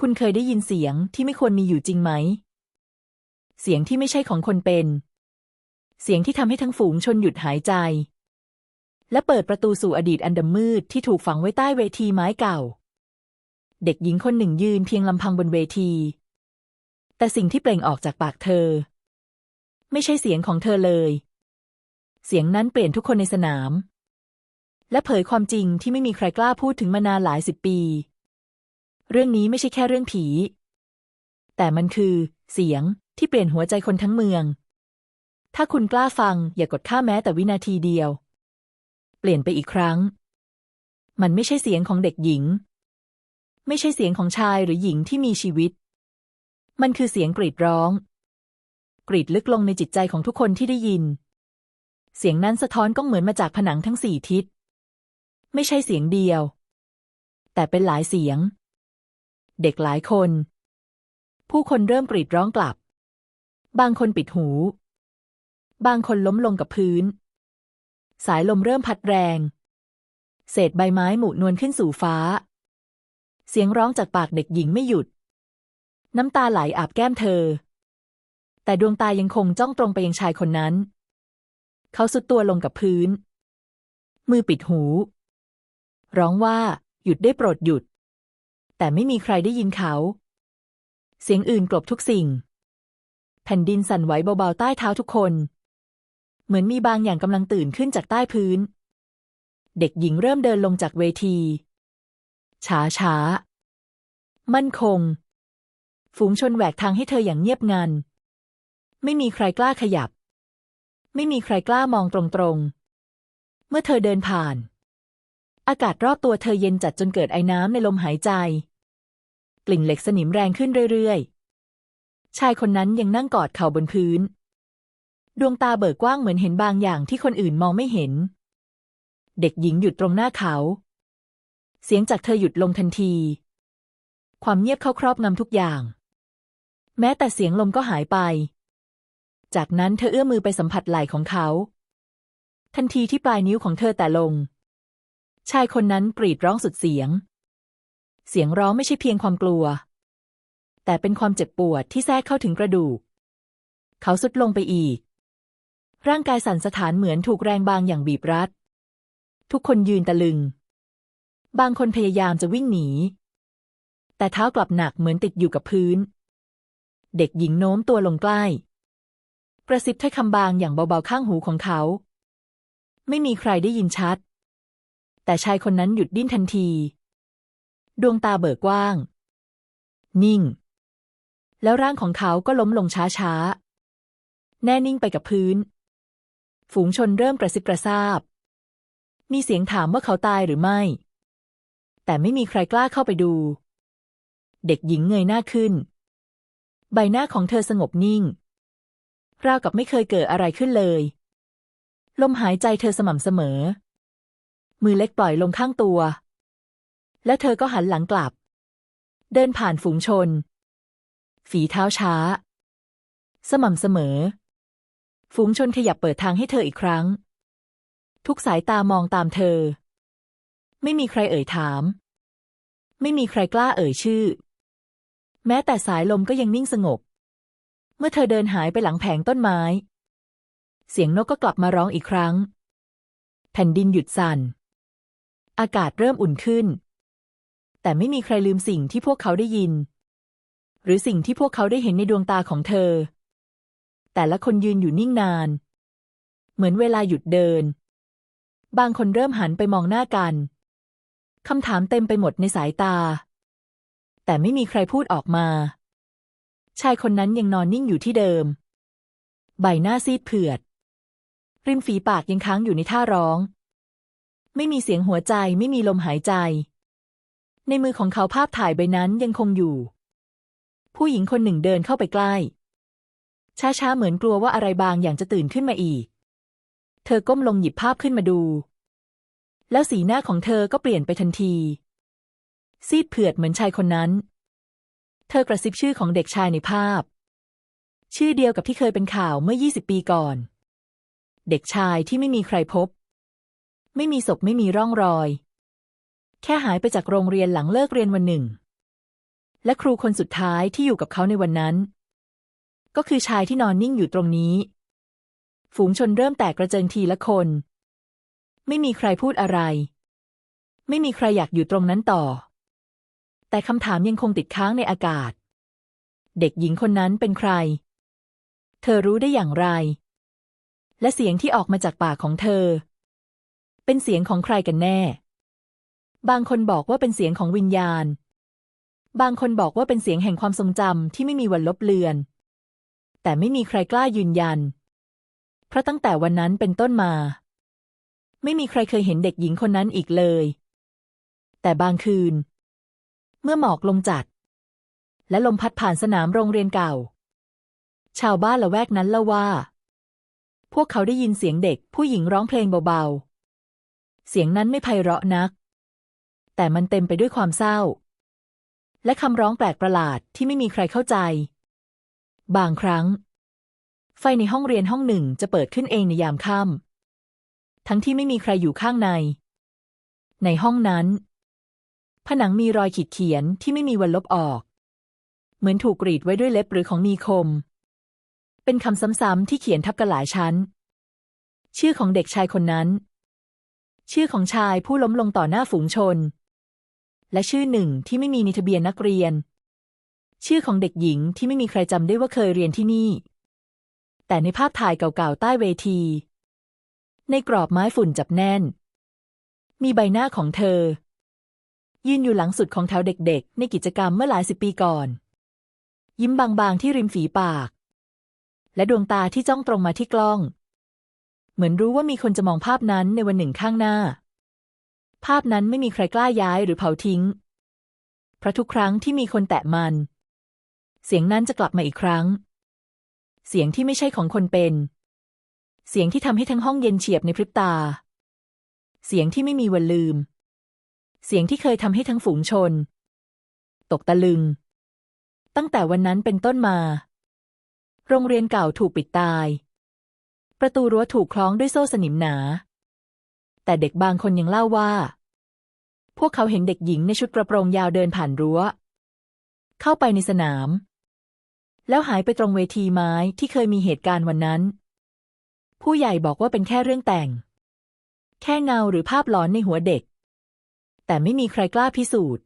คุณเคยได้ยินเสียงที่ไม่ควรมีอยู่จริงไหม เสียงที่ไม่ใช่ของคนเป็น เสียงที่ทำให้ทั้งฝูงชนหยุดหายใจ และเปิดประตูสู่อดีตอันดำมืดที่ถูกฝังไว้ใต้เวทีไม้เก่า เด็กหญิงคนหนึ่งยืนเพียงลำพังบนเวที แต่สิ่งที่เปล่งออกจากปากเธอ ไม่ใช่เสียงของเธอเลย เสียงนั้นเปลี่ยนทุกคนในสนาม และเผยความจริงที่ไม่มีใครกล้าพูดถึงมานานหลายสิบปี เรื่องนี้ไม่ใช่แค่เรื่องผี แต่มันคือ เสียงที่เปลี่ยนหัวใจคนทั้งเมือง ถ้าคุณกล้าฟังอย่ากดข้าแม้แต่วินาทีเดียว เปลี่ยนไปอีกครั้ง มันไม่ใช่เสียงของเด็กหญิง ไม่ใช่เสียงของชายหรือหญิงที่มีชีวิต มันคือเสียงกรีดร้อง กรีดลึกลงในจิตใจของทุกคนที่ได้ยิน เสียงนั้นสะท้อนก็เหมือนมาจากผนังทั้งสี่ทิศ ไม่ใช่เสียงเดียว แต่เป็นหลายเสียง เด็กหลายคน ผู้คนเริ่มกรีดร้องกลับ บางคนปิดหู บางคนล้มลงกับพื้น สายลมเริ่มพัดแรง เศษใบไม้หมุนวลขึ้นสู่ฟ้า เสียงร้องจากปากเด็กหญิงไม่หยุด น้ำตาไหลอาบแก้มเธอ แต่ดวงตายังคงจ้องตรงไปยังชายคนนั้น เขาสุดตัวลงกับพื้น มือปิดหู ร้องว่าหยุดได้โปรดหยุด แต่ไม่มีใครได้ยินเขา เสียงอื่นกลบทุกสิ่ง แผ่นดินสั่นไหวเบาๆใต้เท้าทุกคน เหมือนมีบางอย่างกำลังตื่นขึ้นจากใต้พื้น เด็กหญิงเริ่มเดินลงจากเวที ช้าช้า มั่นคง ฝูงชนแหวกทางให้เธออย่างเงียบงัน ไม่มีใครกล้าขยับ ไม่มีใครกล้ามองตรงๆ เมื่อเธอเดินผ่านอากาศรอบตัวเธอเย็นจัดจนเกิดไอ้น้ำในลมหายใจ กลิ่นเหล็กสนิมแรงขึ้นเรื่อยๆ ชายคนนั้นยังนั่งกอดเข่าบนพื้น ดวงตาเบิกกว้างเหมือนเห็นบางอย่างที่คนอื่นมองไม่เห็น เด็กหญิงหยุดตรงหน้าเขา เสียงจากเธอหยุดลงทันที ความเงียบเข้าครอบงำทุกอย่าง แม้แต่เสียงลมก็หายไป จากนั้นเธอเอื้อมมือไปสัมผัสไหล่ของเขา ทันทีที่ปลายนิ้วของเธอแต่ลง ชายคนนั้นกรีดร้องสุดเสียง เสียงร้องไม่ใช่เพียงความกลัว แต่เป็นความเจ็บปวดที่แทรกเข้าถึงกระดูก เขาสุดลงไปอีก ร่างกายสั่นสะท้านเหมือนถูกแรงบางอย่างบีบรัด ทุกคนยืนตะลึง บางคนพยายามจะวิ่งหนี แต่เท้ากลับหนักเหมือนติดอยู่กับพื้น เด็กหญิงโน้มตัวลงใกล้ กระซิบถ้อยคำบางอย่างเบาๆข้างหูของเขา ไม่มีใครได้ยินชัด แต่ชายคนนั้นหยุดดิ้นทันที ดวงตาเบิกกว้าง นิ่ง แล้วร่างของเขาก็ล้มลงช้าๆ แน่นิ่งไปกับพื้น ฝูงชนเริ่มกระซิบกระซาบ มีเสียงถามว่าเขาตายหรือไม่ แต่ไม่มีใครกล้าเข้าไปดู เด็กหญิงเงยหน้าขึ้น ใบหน้าของเธอสงบนิ่ง ราวกับไม่เคยเกิดอะไรขึ้นเลย ลมหายใจเธอสม่ำเสมอ มือเล็กปล่อยลงข้างตัว แล้วเธอก็หันหลังกลับ เดินผ่านฝูงชน ฝีเท้าช้า สม่ำเสมอ ฝูงชนขยับเปิดทางให้เธออีกครั้ง ทุกสายตามองตามเธอ ไม่มีใครเอ่ยถาม ไม่มีใครกล้าเอ่ยชื่อ แม้แต่สายลมก็ยังนิ่งสงบ เมื่อเธอเดินหายไปหลังแผงต้นไม้ เสียงนกก็กลับมาร้องอีกครั้ง แผ่นดินหยุดสั่นอากาศเริ่มอุ่นขึ้น แต่ไม่มีใครลืมสิ่งที่พวกเขาได้ยิน หรือสิ่งที่พวกเขาได้เห็นในดวงตาของเธอ แต่ละคนยืนอยู่นิ่งนาน เหมือนเวลาหยุดเดิน บางคนเริ่มหันไปมองหน้ากันคำถามเต็มไปหมดในสายตา แต่ไม่มีใครพูดออกมา ชายคนนั้นยังนอนนิ่งอยู่ที่เดิม ใบหน้าซีดเผือด ริมฝีปากยังค้างอยู่ในท่าร้อง ไม่มีเสียงหัวใจไม่มีลมหายใจ ในมือของเขาภาพถ่ายใบนั้นยังคงอยู่ ผู้หญิงคนหนึ่งเดินเข้าไปใกล้ ช้าๆ เหมือนกลัวว่าอะไรบางอย่างจะตื่นขึ้นมาอีก เธอก้มลงหยิบภาพขึ้นมาดู แล้วสีหน้าของเธอก็เปลี่ยนไปทันที ซีดเผือดเหมือนชายคนนั้น เธอกระซิบชื่อของเด็กชายในภาพ ชื่อเดียวกับที่เคยเป็นข่าวเมื่อ 20 ปีก่อน เด็กชายที่ไม่มีใครพบ ไม่มีศพไม่มีร่องรอย แค่หายไปจากโรงเรียนหลังเลิกเรียนวันหนึ่ง และครูคนสุดท้ายที่อยู่กับเขาในวันนั้น ก็คือชายที่นอนนิ่งอยู่ตรงนี้ ฝูงชนเริ่มแตกกระเจิงทีละคน ไม่มีใครพูดอะไร ไม่มีใครอยากอยู่ตรงนั้นต่อ แต่คำถามยังคงติดค้างในอากาศ เด็กหญิงคนนั้นเป็นใคร เธอรู้ได้อย่างไร และเสียงที่ออกมาจากปากของเธอ เป็นเสียงของใครกันแน่ บางคนบอกว่าเป็นเสียงของวิญญาณ บางคนบอกว่าเป็นเสียงแห่งความทรงจำที่ไม่มีวันลบเลือน แต่ไม่มีใครกล้ายืนยัน เพราะตั้งแต่วันนั้นเป็นต้นมา ไม่มีใครเคยเห็นเด็กหญิงคนนั้นอีกเลย แต่บางคืน เมื่อหมอกลงจัด และลมพัดผ่านสนามโรงเรียนเก่า ชาวบ้านละแวกนั้นเล่าว่า พวกเขาได้ยินเสียงเด็กผู้หญิงร้องเพลงเบาๆ เสียงนั้นไม่ไพเราะนัก แต่มันเต็มไปด้วยความเศร้า และคำร้องแปลกประหลาดที่ไม่มีใครเข้าใจ บางครั้ง ไฟในห้องเรียนห้องหนึ่งจะเปิดขึ้นเองในยามค่ำทั้งที่ไม่มีใครอยู่ข้างใน ในห้องนั้น ผนังมีรอยขีดเขียนที่ไม่มีวันลบออก เหมือนถูกกรีดไว้ด้วยเล็บหรือของมีคม เป็นคำซ้ำๆที่เขียนทับกันหลายชั้น ชื่อของเด็กชายคนนั้นชื่อของชายผู้ล้มลงต่อหน้าฝูงชน และชื่อหนึ่งที่ไม่มีในทะเบียนนักเรียน ชื่อของเด็กหญิงที่ไม่มีใครจำได้ว่าเคยเรียนที่นี่ แต่ในภาพถ่ายเก่าๆใต้เวที ในกรอบไม้ฝุ่นจับแน่น มีใบหน้าของเธอ ยืนอยู่หลังสุดของแถวเด็กๆ ในกิจกรรมเมื่อหลายสิบปีก่อน ยิ้มบางๆที่ริมฝีปาก และดวงตาที่จ้องตรงมาที่กล้อง เหมือนรู้ว่ามีคนจะมองภาพนั้นในวันหนึ่งข้างหน้า ภาพนั้นไม่มีใครกล้าย้ายหรือเผาทิ้ง เพราะทุกครั้งที่มีคนแตะมัน เสียงนั้นจะกลับมาอีกครั้ง เสียงที่ไม่ใช่ของคนเป็น เสียงที่ทำให้ทั้งห้องเย็นเฉียบในพริบตา เสียงที่ไม่มีวันลืม เสียงที่เคยทำให้ทั้งฝูงชน ตกตะลึง ตั้งแต่วันนั้นเป็นต้นมา โรงเรียนเก่าถูกปิดตาย ประตูรั้วถูกคล้องด้วยโซ่สนิมหนา แต่เด็กบางคนยังเล่าว่า พวกเขาเห็นเด็กหญิงในชุดกระโปรงยาวเดินผ่านรั้ว เข้าไปในสนาม แล้วหายไปตรงเวทีไม้ที่เคยมีเหตุการณ์วันนั้น ผู้ใหญ่บอกว่าเป็นแค่เรื่องแต่ง แค่เงาหรือภาพหลอนในหัวเด็ก แต่ไม่มีใครกล้าพิสูจน์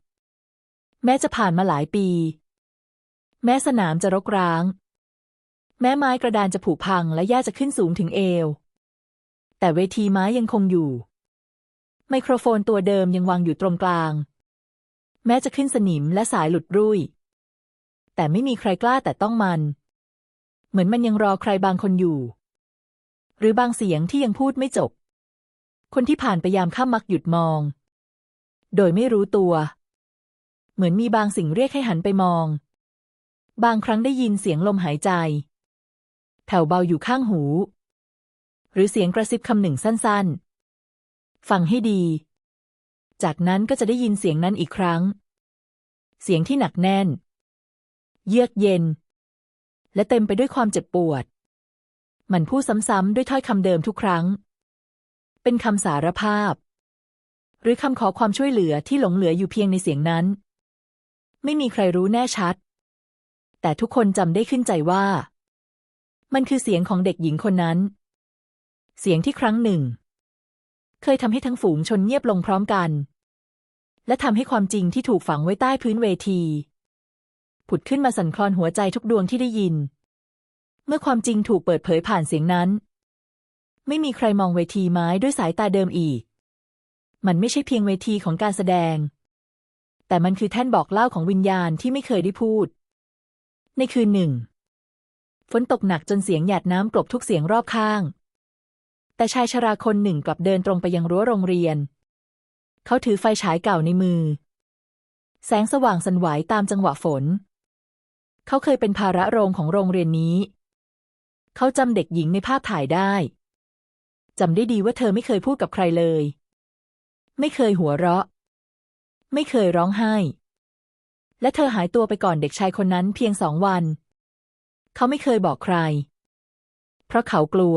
แม้จะผ่านมาหลายปี แม้สนามจะรกร้าง แม้ไม้กระดานจะผุพังและหญ้าจะขึ้นสูงถึงเอว แต่เวทีไม้ยังคงอยู่ ไมโครโฟนตัวเดิมยังวางอยู่ตรงกลาง แม้จะขึ้นสนิมและสายหลุดรุ่ย แต่ไม่มีใครกล้าแต่ต้องมัน เหมือนมันยังรอใครบางคนอยู่ หรือบางเสียงที่ยังพูดไม่จบ คนที่ผ่านไปยามค่ำมักหยุดมอง โดยไม่รู้ตัว เหมือนมีบางสิ่งเรียกให้หันไปมอง บางครั้งได้ยินเสียงลมหายใจแผ่วเบาอยู่ข้างหู หรือเสียงกระซิบคำหนึ่งสั้นๆ ฟังให้ดี จากนั้นก็จะได้ยินเสียงนั้นอีกครั้ง เสียงที่หนักแน่น เยือกเย็น และเต็มไปด้วยความเจ็บปวด มันพูดซ้ำๆด้วยถ้อยคำเดิมทุกครั้ง เป็นคำสารภาพ หรือคำขอความช่วยเหลือที่หลงเหลืออยู่เพียงในเสียงนั้น ไม่มีใครรู้แน่ชัด แต่ทุกคนจำได้ขึ้นใจว่า มันคือเสียงของเด็กหญิงคนนั้น เสียงที่ครั้งหนึ่ง เคยทำให้ทั้งฝูงชนเงียบลงพร้อมกัน และทำให้ความจริงที่ถูกฝังไว้ใต้พื้นเวที ผุดขึ้นมาสั่นคลอนหัวใจทุกดวงที่ได้ยิน เมื่อความจริงถูกเปิดเผยผ่านเสียงนั้น ไม่มีใครมองเวทีไม้ด้วยสายตาเดิมอีก มันไม่ใช่เพียงเวทีของการแสดง แต่มันคือแท่นบอกเล่าของวิญญาณที่ไม่เคยได้พูด ในคืนหนึ่งฝนตกหนักจนเสียงหยาดน้ำกลบทุกเสียงรอบข้าง แต่ชายชราคนหนึ่งกลับเดินตรงไปยังรั้วโรงเรียน เขาถือไฟฉายเก่าในมือ แสงสว่างสันไหวตามจังหวะฝน เขาเคยเป็นภาระโรงของโรงเรียนนี้ เขาจำเด็กหญิงในภาพถ่ายได้จำได้ดีว่าเธอไม่เคยพูดกับใครเลย ไม่เคยหัวเราะ ไม่เคยร้องไห้ และเธอหายตัวไปก่อนเด็กชายคนนั้นเพียงสองวัน เขาไม่เคยบอกใคร เพราะเขากลัว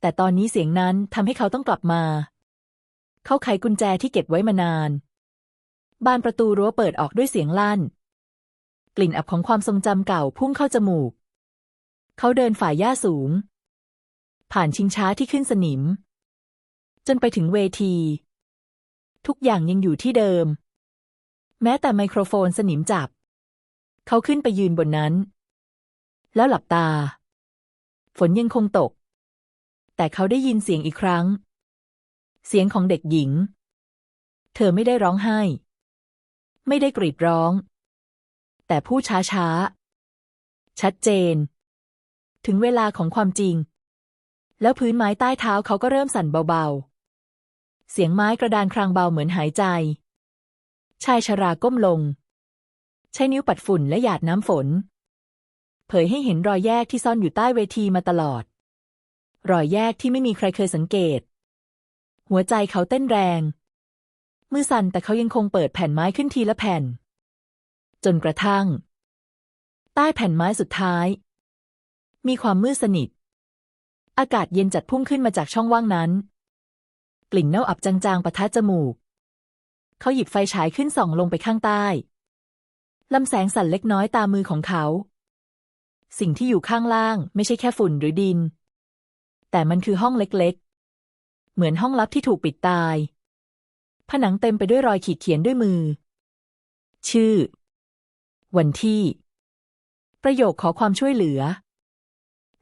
แต่ตอนนี้เสียงนั้นทำให้เขาต้องกลับมา เขาไขกุญแจที่เก็บไว้มานาน บานประตูรั้วเปิดออกด้วยเสียงลั่น กลิ่นอับของความทรงจำเก่าพุ่งเข้าจมูก เขาเดินฝ่ายหญ้าสูง ผ่านชิงช้าที่ขึ้นสนิม จนไปถึงเวที ทุกอย่างยังอยู่ที่เดิม แม้แต่ไมโครโฟนสนิมจับ เขาขึ้นไปยืนบนนั้น แล้วหลับตา ฝนยังคงตก แต่เขาได้ยินเสียงอีกครั้ง เสียงของเด็กหญิง เธอไม่ได้ร้องไห้ ไม่ได้กรีดร้อง แต่พูดช้าๆชัดเจน ถึงเวลาของความจริง แล้วพื้นไม้ใต้เท้าเขาก็เริ่มสั่นเบาๆ เสียงไม้กระดานครางเบาเหมือนหายใจ ชายชราก้มลง ใช้นิ้วปัดฝุ่นและหยาดน้ำฝน เผยให้เห็นรอยแยกที่ซ่อนอยู่ใต้เวทีมาตลอด รอยแยกที่ไม่มีใครเคยสังเกต หัวใจเขาเต้นแรง มือสั่นแต่เขายังคงเปิดแผ่นไม้ขึ้นทีละแผ่น จนกระทั่ง ใต้แผ่นไม้สุดท้าย มีความมืดสนิท อากาศเย็นจัดพุ่งขึ้นมาจากช่องว่างนั้น กลิ่นเน่าอับจางๆปะทะจมูก เขาหยิบไฟฉายขึ้นส่องลงไปข้างใต้ลำแสงสั่นเล็กน้อยตามมือของเขา สิ่งที่อยู่ข้างล่างไม่ใช่แค่ฝุ่นหรือดิน แต่มันคือห้องเล็กๆ เหมือนห้องลับที่ถูกปิดตาย ผนังเต็มไปด้วยรอยขีดเขียนด้วยมือ ชื่อ วันที่ ประโยคขอความช่วยเหลือ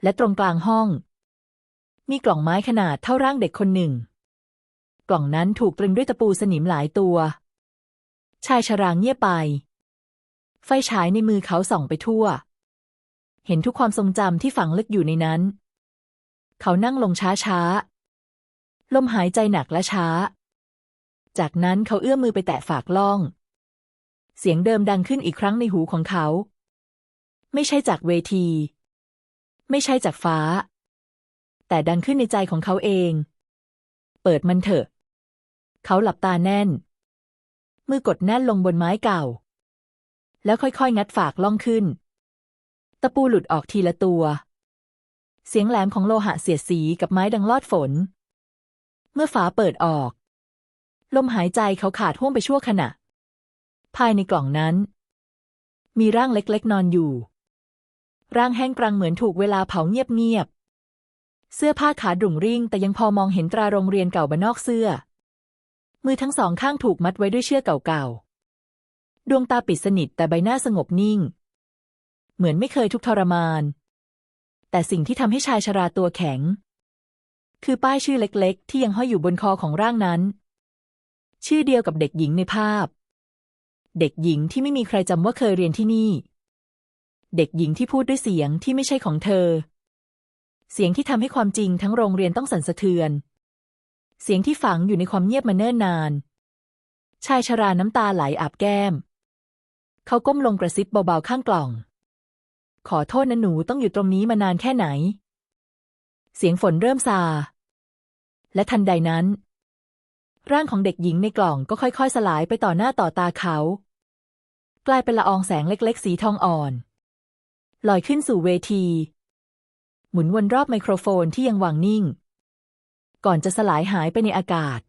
และตรงกลางห้อง มีกล่องไม้ขนาดเท่าร่างเด็กคนหนึ่ง กล่องนั้นถูกตรึงด้วยตะปูสนิมหลายตัว ชายชรางเงียบไป ไฟฉายในมือเขาส่องไปทั่ว เห็นทุกความทรงจำที่ฝังลึกอยู่ในนั้น เขานั่งลงช้าๆ ลมหายใจหนักและช้า จากนั้นเขาเอื้อมมือไปแตะฝากล่อง เสียงเดิมดังขึ้นอีกครั้งในหูของเขา ไม่ใช่จากเวที ไม่ใช่จากฟ้า แต่ดังขึ้นในใจของเขาเอง เปิดมันเถอะ เขาหลับตาแน่น มือกดแน่นลงบนไม้เก่า แล้วค่อยๆ งัดฝากล่องขึ้น ตะปูหลุดออกทีละตัว เสียงแหลมของโลหะเสียดสีกับไม้ดังลอดฝน เมื่อฝาเปิดออก ลมหายใจเขาขาดห่วงไปชั่วขณะ ภายในกล่องนั้น มีร่างเล็กๆ นอนอยู่ ร่างแห้งกรังเหมือนถูกเวลาเผาเงียบๆ เสื้อผ้าขาดรุ่งริ่ง แต่ยังพอมองเห็นตราโรงเรียนเก่าบนนอกเสื้อ มือทั้งสองข้างถูกมัดไว้ด้วยเชือกเก่าๆ ดวงตาปิดสนิทแต่ใบหน้าสงบนิ่ง เหมือนไม่เคยทุกข์ทรมาน แต่สิ่งที่ทำให้ชายชราตัวแข็ง คือป้ายชื่อเล็กๆ ที่ยังห้อยอยู่บนคอของร่างนั้น ชื่อเดียวกับเด็กหญิงในภาพ เด็กหญิงที่ไม่มีใครจำว่าเคยเรียนที่นี่ เด็กหญิงที่พูดด้วยเสียงที่ไม่ใช่ของเธอ เสียงที่ทำให้ความจริงทั้งโรงเรียนต้องสั่นสะเทือน เสียงที่ฝังอยู่ในความเงียบมาเนิ่นนาน ชายชราน้ำตาไหลอาบแก้ม เขาก้มลงกระซิบเบาๆข้างกล่อง ขอโทษนะหนูต้องอยู่ตรงนี้มานานแค่ไหน เสียงฝนเริ่มซา และทันใดนั้น ร่างของเด็กหญิงในกล่องก็ค่อยๆ สลายไปต่อหน้าต่อตาเขา กลายเป็นละอองแสงเล็กๆ สีทองอ่อน ลอยขึ้นสู่เวที หมุนวนรอบไมโครโฟนที่ยังวางนิ่ง ก่อนจะสลายหายไปในอากาศ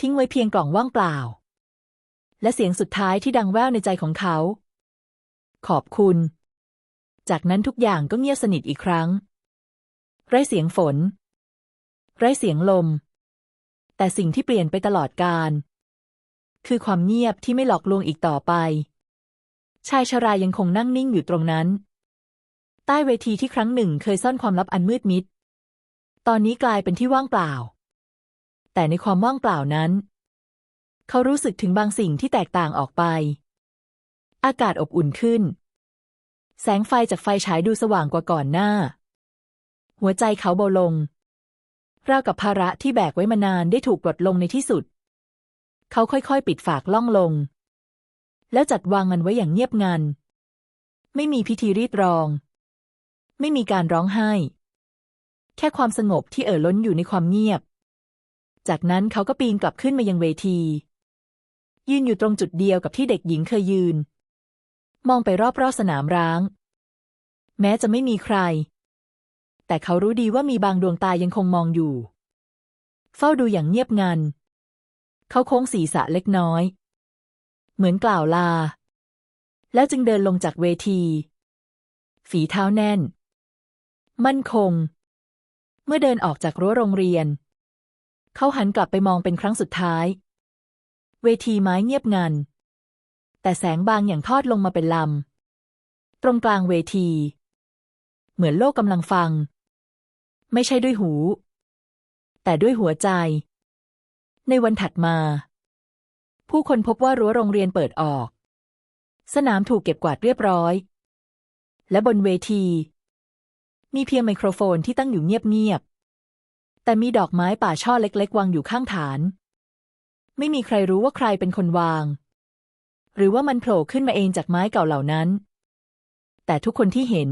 ทิ้งไว้เพียงกล่องว่างเปล่า และเสียงสุดท้ายที่ดังแว่วในใจของเขา ขอบคุณ จากนั้นทุกอย่างก็เงียบสนิทอีกครั้ง ไร้เสียงฝน ไร้เสียงลม แต่สิ่งที่เปลี่ยนไปตลอดกาลคือความเงียบที่ไม่หลอกลวงอีกต่อไป ชายชรายังคงนั่งนิ่งอยู่ตรงนั้น ใต้เวทีที่ครั้งหนึ่งเคยซ่อนความลับอันมืดมิด ตอนนี้กลายเป็นที่ว่างเปล่า แต่ในความว่างเปล่านั้น เขารู้สึกถึงบางสิ่งที่แตกต่างออกไป อากาศอบอุ่นขึ้น แสงไฟจากไฟฉายดูสว่างกว่าก่อนหน้า หัวใจเขาเบาลงราวกับภาระที่แบกไว้มานานได้ถูกปลดลงในที่สุด เขาค่อยๆ ปิดฝากล่องลง แล้วจัดวางมันไว้อย่างเงียบงัน ไม่มีพิธีรีดรอง ไม่มีการร้องไห้ แค่ความสงบที่เอ่อล้นอยู่ในความเงียบ จากนั้นเขาก็ปีนกลับขึ้นมายังเวที ยืนอยู่ตรงจุดเดียวกับที่เด็กหญิงเคยยืน มองไปรอบๆสนามร้าง แม้จะไม่มีใคร แต่เขารู้ดีว่ามีบางดวงตายังคงมองอยู่ เฝ้าดูอย่างเงียบงัน เขาโค้งศีรษะเล็กน้อย เหมือนกล่าวลา แล้วจึงเดินลงจากเวที ฝีเท้าแน่น มั่นคง เมื่อเดินออกจากรั้วโรงเรียน เขาหันกลับไปมองเป็นครั้งสุดท้าย เวทีไม้เงียบงัน แต่แสงบางอย่างทอดลงมาเป็นลำ ตรงกลางเวที เหมือนโลกกำลังฟัง ไม่ใช่ด้วยหู แต่ด้วยหัวใจ ในวันถัดมา ผู้คนพบว่ารั้วโรงเรียนเปิดออก สนามถูกเก็บกวาดเรียบร้อย และบนเวที มีเพียงไมโครโฟนที่ตั้งอยู่เงียบๆ แต่มีดอกไม้ป่าช่อเล็ก ๆ วางอยู่ข้างฐาน ไม่มีใครรู้ว่าใครเป็นคนวาง หรือว่ามันโผล่ขึ้นมาเองจากไม้เก่าเหล่านั้น แต่ทุกคนที่เห็น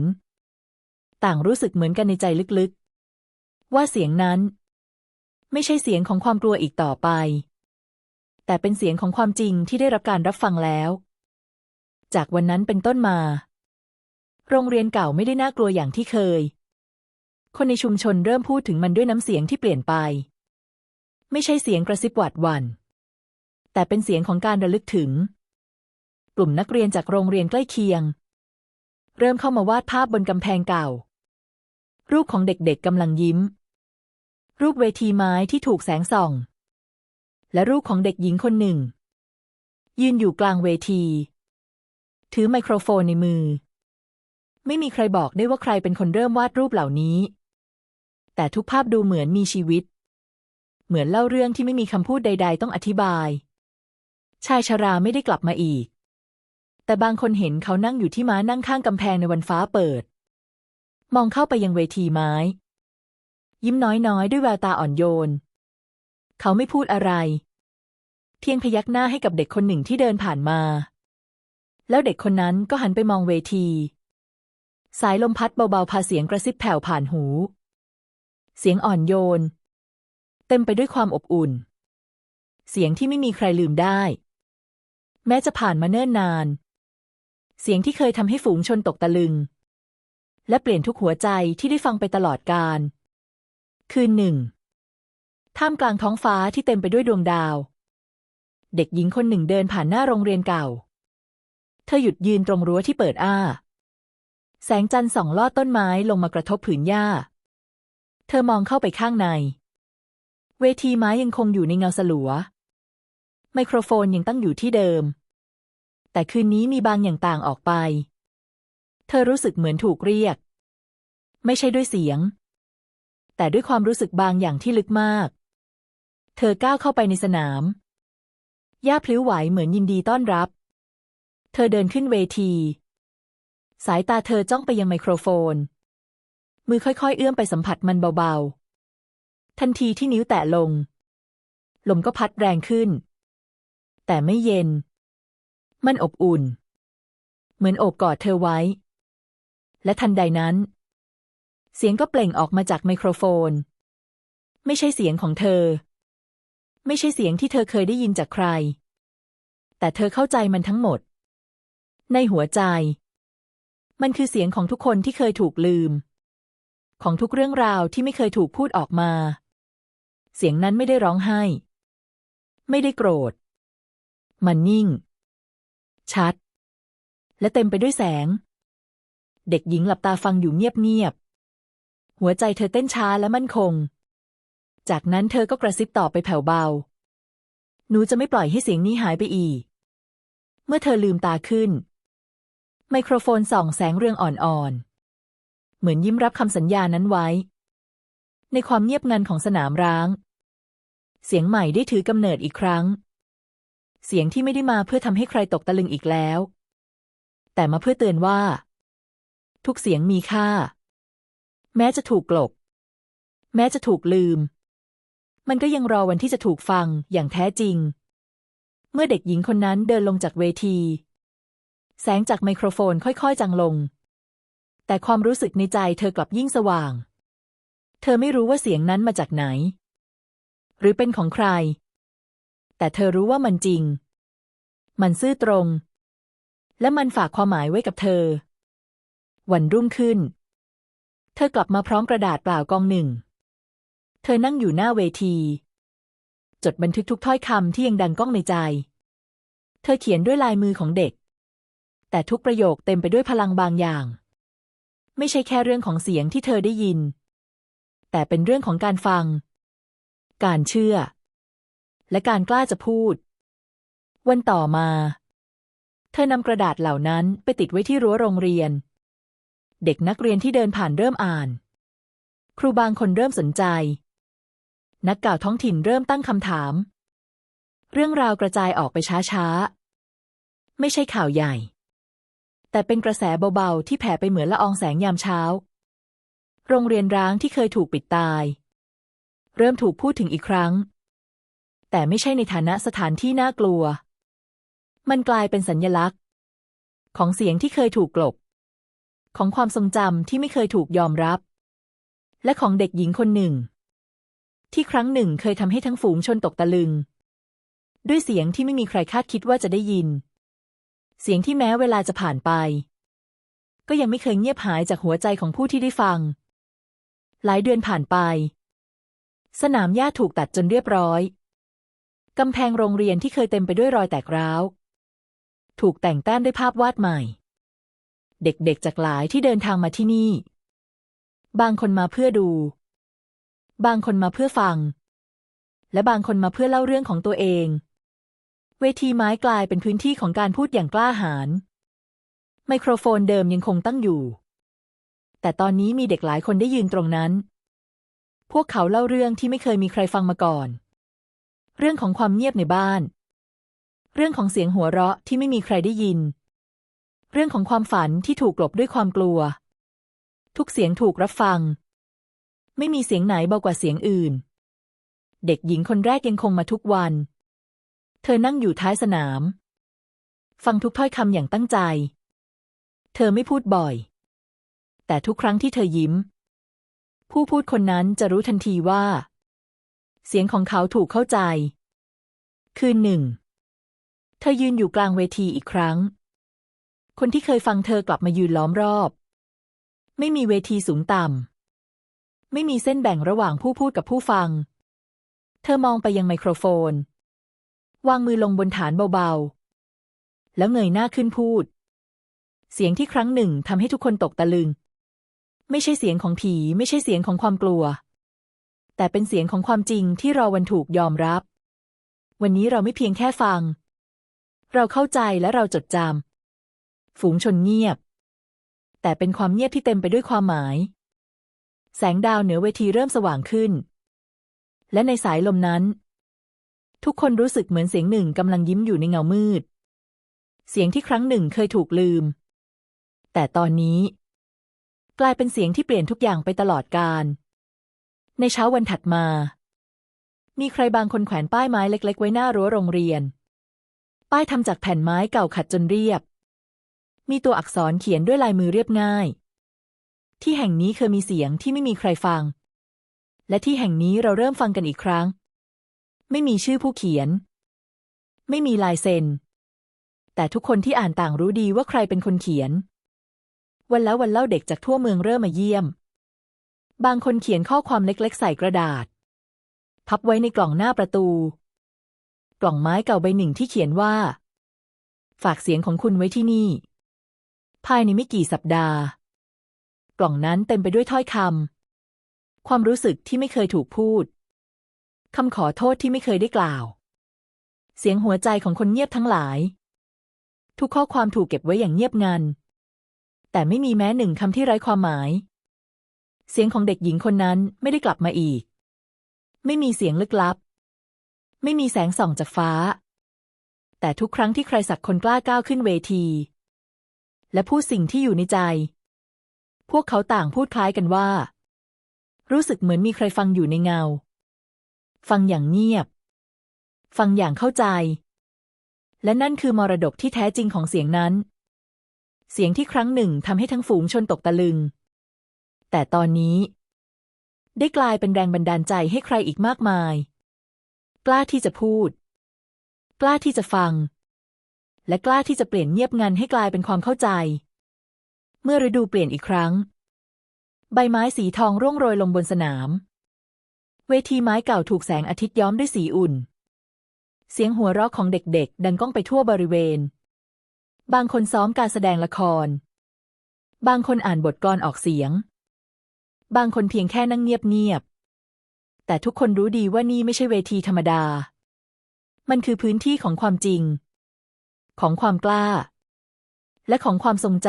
ต่างรู้สึกเหมือนกันในใจลึกๆ ว่าเสียงนั้น ไม่ใช่เสียงของความกลัวอีกต่อไป แต่เป็นเสียงของความจริงที่ได้รับการรับฟังแล้ว จากวันนั้นเป็นต้นมา โรงเรียนเก่าไม่ได้น่ากลัวอย่างที่เคย คนในชุมชนเริ่มพูดถึงมันด้วยน้ำเสียงที่เปลี่ยนไป ไม่ใช่เสียงกระซิบหวาดหวัน่นแต่เป็นเสียงของการระลึกถึง ลุ่มนักเรียนจากโรงเรียนใกล้เคียง เริ่มเข้ามาวาดภาพบนกำแพงเก่า รูปของเด็กๆกำลังยิ้ม รูปเวทีไม้ที่ถูกแสงส่อง และรูปของเด็กหญิงคนหนึ่ง ยืนอยู่กลางเวที ถือไมโครโฟนในมือ ไม่มีใครบอกได้ว่าใครเป็นคนเริ่มวาดรูปเหล่านี้ แต่ทุกภาพดูเหมือนมีชีวิต เหมือนเล่าเรื่องที่ไม่มีคำพูดใด ๆ ต้องอธิบายชายชราไม่ได้กลับมาอีก แต่บางคนเห็นเขานั่งอยู่ที่ม้านั่งข้างกำแพงในวันฟ้าเปิด มองเข้าไปยังเวทีไม้ ยิ้มน้อยๆ ด้วยแววตาอ่อนโยน เขาไม่พูดอะไร เพียงพยักหน้าให้กับเด็กคนหนึ่งที่เดินผ่านมา แล้วเด็กคนนั้นก็หันไปมองเวที สายลมพัดเบาๆพาเสียงกระซิบแผ่วผ่านหู เสียงอ่อนโยน เต็มไปด้วยความอบอุ่น เสียงที่ไม่มีใครลืมได้ แม้จะผ่านมาเนิ่นนาน เสียงที่เคยทำให้ฝูงชนตกตะลึง และเปลี่ยนทุกหัวใจที่ได้ฟังไปตลอดกาลคืนหนึ่ง ท่ามกลางท้องฟ้าที่เต็มไปด้วยดวงดาว เด็กหญิงคนหนึ่งเดินผ่านหน้าโรงเรียนเก่า เธอหยุดยืนตรงรั้วที่เปิดอ้า แสงจันทร์ส่องลอดต้นไม้ลงมากระทบผืนหญ้า เธอมองเข้าไปข้างใน เวทีไม้ยังคงอยู่ในเงาสลัว ไมโครโฟนยังตั้งอยู่ที่เดิม แต่คืนนี้มีบางอย่างต่างออกไป เธอรู้สึกเหมือนถูกเรียก ไม่ใช่ด้วยเสียง แต่ด้วยความรู้สึกบางอย่างที่ลึกมาก เธอก้าวเข้าไปในสนามหญ้าพลิ้วไหวเหมือนยินดีต้อนรับ เธอเดินขึ้นเวที สายตาเธอจ้องไปยังไมโครโฟน มือค่อยๆ เอื้อมไปสัมผัสมันเบาๆ ทันทีที่นิ้วแตะลง ลมก็พัดแรงขึ้น แต่ไม่เย็น มันอบอุ่น เหมือนโอบกอดเธอไว้ และทันใดนั้น เสียงก็เปล่งออกมาจากไมโครโฟน ไม่ใช่เสียงของเธอ ไม่ใช่เสียงที่เธอเคยได้ยินจากใคร แต่เธอเข้าใจมันทั้งหมด ในหัวใจ มันคือเสียงของทุกคนที่เคยถูกลืม ของทุกเรื่องราวที่ไม่เคยถูกพูดออกมา เสียงนั้นไม่ได้ร้องไห้ ไม่ได้โกรธ มันนิ่ง ชัด และเต็มไปด้วยแสง เด็กหญิงหลับตาฟังอยู่เงียบๆ หัวใจเธอเต้นช้าและมั่นคง จากนั้นเธอก็กระซิบต่อไปแผ่วเบา หนูจะไม่ปล่อยให้เสียงนี้หายไปอีก เมื่อเธอลืมตาขึ้น ไมโครโฟนส่องแสงเรืองอ่อนๆ เหมือนยิ้มรับคำสัญญานั้นไว้ ในความเงียบงันของสนามร้าง เสียงใหม่ได้ถือกำเนิดอีกครั้ง เสียงที่ไม่ได้มาเพื่อทำให้ใครตกตะลึงอีกแล้ว แต่มาเพื่อเตือนว่า ทุกเสียงมีค่า แม้จะถูกกลบ แม้จะถูกลืม มันก็ยังรอวันที่จะถูกฟังอย่างแท้จริง เมื่อเด็กหญิงคนนั้นเดินลงจากเวที แสงจากไมโครโฟนค่อยๆจางลง แต่ความรู้สึกในใจเธอกลับยิ่งสว่าง เธอไม่รู้ว่าเสียงนั้นมาจากไหน หรือเป็นของใคร แต่เธอรู้ว่ามันจริง มันซื่อตรง และมันฝากความหมายไว้กับเธอ วันรุ่งขึ้น เธอกลับมาพร้อมกระดาษเปล่ากองหนึ่ง เธอนั่งอยู่หน้าเวที จดบันทึกทุกถ้อยคำที่ยังดังก้องในใจ เธอเขียนด้วยลายมือของเด็ก แต่ทุกประโยคเต็มไปด้วยพลังบางอย่าง ไม่ใช่แค่เรื่องของเสียงที่เธอได้ยิน แต่เป็นเรื่องของการฟัง การเชื่อ และการกล้าจะพูด วันต่อมา เธอนำกระดาษเหล่านั้นไปติดไว้ที่รั้วโรงเรียน เด็กนักเรียนที่เดินผ่านเริ่มอ่าน ครูบางคนเริ่มสนใจ นักก่าวท้องถิ่นเริ่มตั้งคำถาม เรื่องราวกระจายออกไปช้าๆ ไม่ใช่ข่าวใหญ่ แต่เป็นกระแสเบาๆ ที่แผ่ไปเหมือนละอองแสงยามเช้า โรงเรียนร้างที่เคยถูกปิดตาย เริ่มถูกพูดถึงอีกครั้ง แต่ไม่ใช่ในฐานะสถานที่น่ากลัว มันกลายเป็นสัญญลักษณ์ ของเสียงที่เคยถูกกลบ ของความทรงจำที่ไม่เคยถูกยอมรับ และของเด็กหญิงคนหนึ่ง ที่ครั้งหนึ่งเคยทำให้ทั้งฝูงชนตกตะลึง ด้วยเสียงที่ไม่มีใครคาดคิดว่าจะได้ยิน เสียงที่แม้เวลาจะผ่านไป ก็ยังไม่เคยเงียบหายจากหัวใจของผู้ที่ได้ฟัง หลายเดือนผ่านไป สนามหญ้าถูกตัดจนเรียบร้อย กำแพงโรงเรียนที่เคยเต็มไปด้วยรอยแตกร้าว ถูกแต่งแต้มด้วยภาพวาดใหม่ เด็กๆจากหลายที่เดินทางมาที่นี่ บางคนมาเพื่อดู บางคนมาเพื่อฟัง และบางคนมาเพื่อเล่าเรื่องของตัวเอง เวทีไม้กลายเป็นพื้นที่ของการพูดอย่างกล้าหาญไมโครโฟนเดิมยังคงตั้งอยู่ แต่ตอนนี้มีเด็กหลายคนได้ยืนตรงนั้น พวกเขาเล่าเรื่องที่ไม่เคยมีใครฟังมาก่อน เรื่องของความเงียบในบ้าน เรื่องของเสียงหัวเราะที่ไม่มีใครได้ยิน เรื่องของความฝันที่ถูกกลบด้วยความกลัว ทุกเสียงถูกรับฟัง ไม่มีเสียงไหนเบากว่าเสียงอื่น เด็กหญิงคนแรกยังคงมาทุกวัน เธอนั่งอยู่ท้ายสนาม ฟังทุกถ้อยคำอย่างตั้งใจ เธอไม่พูดบ่อย แต่ทุกครั้งที่เธอยิ้ม ผู้พูดคนนั้นจะรู้ทันทีว่า เสียงของเขาถูกเข้าใจ คืนหนึ่ง เธอยืนอยู่กลางเวทีอีกครั้ง คนที่เคยฟังเธอกลับมายืนล้อมรอบ ไม่มีเวทีสูงต่ำ ไม่มีเส้นแบ่งระหว่างผู้พูดกับผู้ฟัง เธอมองไปยังไมโครโฟน วางมือลงบนฐานเบาๆ แล้วเงยหน้าขึ้นพูด เสียงที่ครั้งหนึ่งทำให้ทุกคนตกตะลึง ไม่ใช่เสียงของผี ไม่ใช่เสียงของความกลัว แต่เป็นเสียงของความจริงที่รอวันถูกยอมรับ วันนี้เราไม่เพียงแค่ฟัง เราเข้าใจและเราจดจำ ฝูงชนเงียบ แต่เป็นความเงียบที่เต็มไปด้วยความหมาย แสงดาวเหนือเวทีเริ่มสว่างขึ้น และในสายลมนั้น ทุกคนรู้สึกเหมือนเสียงหนึ่งกำลังยิ้มอยู่ในเงามืด เสียงที่ครั้งหนึ่งเคยถูกลืม แต่ตอนนี้ กลายเป็นเสียงที่เปลี่ยนทุกอย่างไปตลอดกาล ในเช้าวันถัดมา มีใครบางคนแขวนป้ายไม้เล็ก ๆ ไว้หน้ารั้วโรงเรียน ป้ายทำจากแผ่นไม้เก่าขัดจนเรียบ มีตัวอักษรเขียนด้วยลายมือเรียบง่าย ที่แห่งนี้เคยมีเสียงที่ไม่มีใครฟัง และที่แห่งนี้เราเริ่มฟังกันอีกครั้ง ไม่มีชื่อผู้เขียน ไม่มีลายเซ็น แต่ทุกคนที่อ่านต่างรู้ดีว่าใครเป็นคนเขียน วันแล้ววันเล่าเด็กจากทั่วเมืองเริ่มมาเยี่ยม บางคนเขียนข้อความเล็กๆ ใส่กระดาษ พับไว้ในกล่องหน้าประตู กล่องไม้เก่าใบหนึ่งที่เขียนว่า ฝากเสียงของคุณไว้ที่นี่ ภายในไม่กี่สัปดาห์ กล่องนั้นเต็มไปด้วยถ้อยคำความรู้สึกที่ไม่เคยถูกพูดคำขอโทษที่ไม่เคยได้กล่าว เสียงหัวใจของคนเงียบทั้งหลาย ทุกข้อความถูกเก็บไว้อย่างเงียบงัน แต่ไม่มีแม้หนึ่งคำที่ไร้ความหมาย เสียงของเด็กหญิงคนนั้นไม่ได้กลับมาอีก ไม่มีเสียงลึกลับ ไม่มีแสงส่องจากฟ้า แต่ทุกครั้งที่ใครสักคนกล้าก้าวขึ้นเวที และพูดสิ่งที่อยู่ในใจ พวกเขาต่างพูดคล้ายกันว่า รู้สึกเหมือนมีใครฟังอยู่ในเงา ฟังอย่างเงียบ ฟังอย่างเข้าใจ และนั่นคือมรดกที่แท้จริงของเสียงนั้น เสียงที่ครั้งหนึ่งทำให้ทั้งฝูงชนตกตะลึง แต่ตอนนี้ ได้กลายเป็นแรงบันดาลใจให้ใครอีกมากมาย กล้าที่จะพูด กล้าที่จะฟัง และกล้าที่จะเปลี่ยนเงียบงันให้กลายเป็นความเข้าใจ เมื่อฤดูเปลี่ยนอีกครั้ง ใบไม้สีทองร่วงโรยลงบนสนาม เวทีไม้เก่าถูกแสงอาทิตย์ย้อมด้วยสีอุ่น เสียงหัวเราะของเด็กๆ ดังก้องไปทั่วบริเวณ บางคนซ้อมการแสดงละครบางคนอ่านบทกลอนออกเสียง บางคนเพียงแค่นั่งเงียบๆ แต่ทุกคนรู้ดีว่านี่ไม่ใช่เวทีธรรมดา มันคือพื้นที่ของความจริง ของความกล้า และของความทรงจ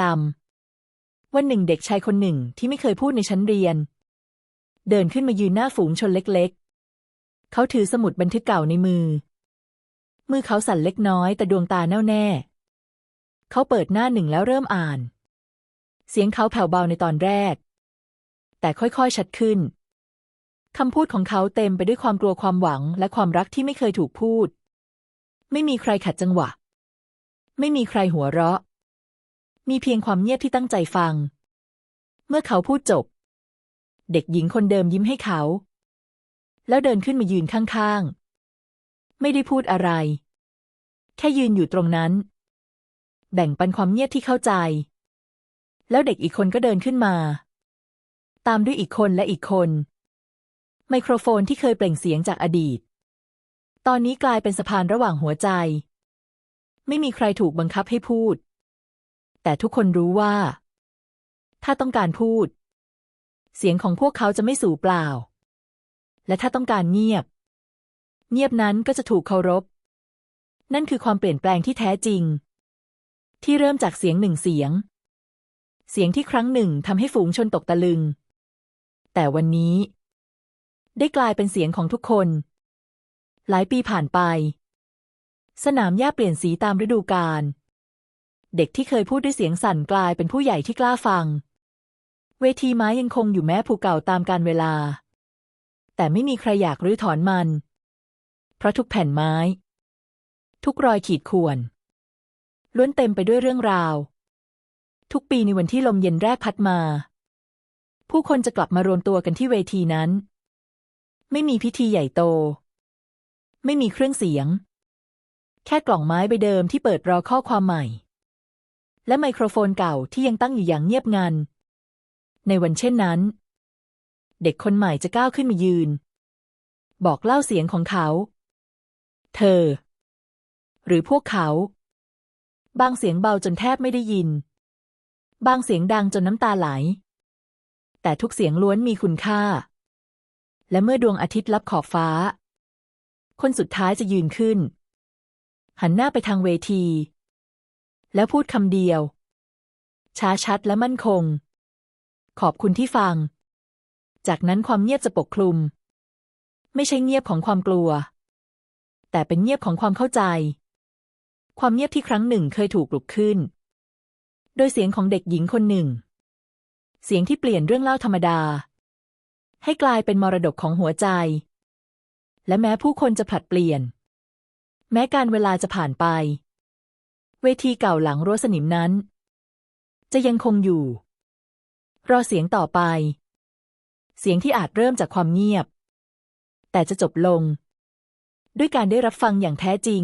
ำวันหนึ่งเด็กชายคนหนึ่งที่ไม่เคยพูดในชั้นเรียน เดินขึ้นมายืนหน้าฝูงชนเล็ก ๆ เขาถือสมุดบันทึกเก่าในมือ มือเขาสั่นเล็กน้อยแต่ดวงตาแน่วแน่ เขาเปิดหน้าหนึ่งแล้วเริ่มอ่าน เสียงเขาแผ่วเบาในตอนแรก แต่ค่อยๆ ชัดขึ้น คำพูดของเขาเต็มไปด้วยความกลัวความหวังและความรักที่ไม่เคยถูกพูด ไม่มีใครขัดจังหวะ ไม่มีใครหัวเราะ มีเพียงความเงียบที่ตั้งใจฟัง เมื่อเขาพูดจบ เด็กหญิงคนเดิมยิ้มให้เขา แล้วเดินขึ้นมายืนข้างๆ ไม่ได้พูดอะไร แค่ยืนอยู่ตรงนั้น แบ่งปันความเงียบที่เข้าใจ แล้วเด็กอีกคนก็เดินขึ้นมา ตามด้วยอีกคนและอีกคน ไมโครโฟนที่เคยเปล่งเสียงจากอดีต ตอนนี้กลายเป็นสะพานระหว่างหัวใจ ไม่มีใครถูกบังคับให้พูด แต่ทุกคนรู้ว่า ถ้าต้องการพูด เสียงของพวกเขาจะไม่สูญเปล่า และถ้าต้องการเงียบ เงียบนั้นก็จะถูกเคารพ นั่นคือความเปลี่ยนแปลงที่แท้จริง ที่เริ่มจากเสียงหนึ่งเสียงเสียงที่ครั้งหนึ่งทำให้ฝูงชนตกตะลึง แต่วันนี้ ได้กลายเป็นเสียงของทุกคน หลายปีผ่านไป สนามหญ้าเปลี่ยนสีตามฤดูกาลเด็กที่เคยพูดด้วยเสียงสั่นกลายเป็นผู้ใหญ่ที่กล้าฟัง เวทีไม้ยังคงอยู่แม้ผูเก่าตามกาลเวลา แต่ไม่มีใครอยากรื้อถอนมัน เพราะทุกแผ่นไม้ ทุกรอยขีดข่วนล้วนเต็มไปด้วยเรื่องราว ทุกปีในวันที่ลมเย็นแรกพัดมา ผู้คนจะกลับมารวมตัวกันที่เวทีนั้น ไม่มีพิธีใหญ่โต ไม่มีเครื่องเสียง แค่กล่องไม้ใบเดิมที่เปิดรอข้อความใหม่ และไมโครโฟนเก่าที่ยังตั้งอยู่อย่างเงียบงัน ในวันเช่นนั้น เด็กคนใหม่จะก้าวขึ้นมายืน บอกเล่าเสียงของเขา เธอ หรือพวกเขา บางเสียงเบาจนแทบไม่ได้ยิน บางเสียงดังจนน้ำตาไหล แต่ทุกเสียงล้วนมีคุณค่า และเมื่อดวงอาทิตย์ลับขอบฟ้า คนสุดท้ายจะยืนขึ้น หันหน้าไปทางเวที แล้วพูดคำเดียว ช้าชัดและมั่นคง ขอบคุณที่ฟัง จากนั้นความเงียบจะปกคลุม ไม่ใช่เงียบของความกลัว แต่เป็นเงียบของความเข้าใจ ความเงียบที่ครั้งหนึ่งเคยถูกปลุกขึ้นโดยเสียงของเด็กหญิงคนหนึ่ง เสียงที่เปลี่ยนเรื่องเล่าธรรมดา ให้กลายเป็นมรดกของหัวใจ และแม้ผู้คนจะผลัดเปลี่ยน แม้การเวลาจะผ่านไป เวทีเก่าหลังรั้วสนิมนั้น จะยังคงอยู่ รอเสียงต่อไป เสียงที่อาจเริ่มจากความเงียบ แต่จะจบลง ด้วยการได้รับฟังอย่างแท้จริง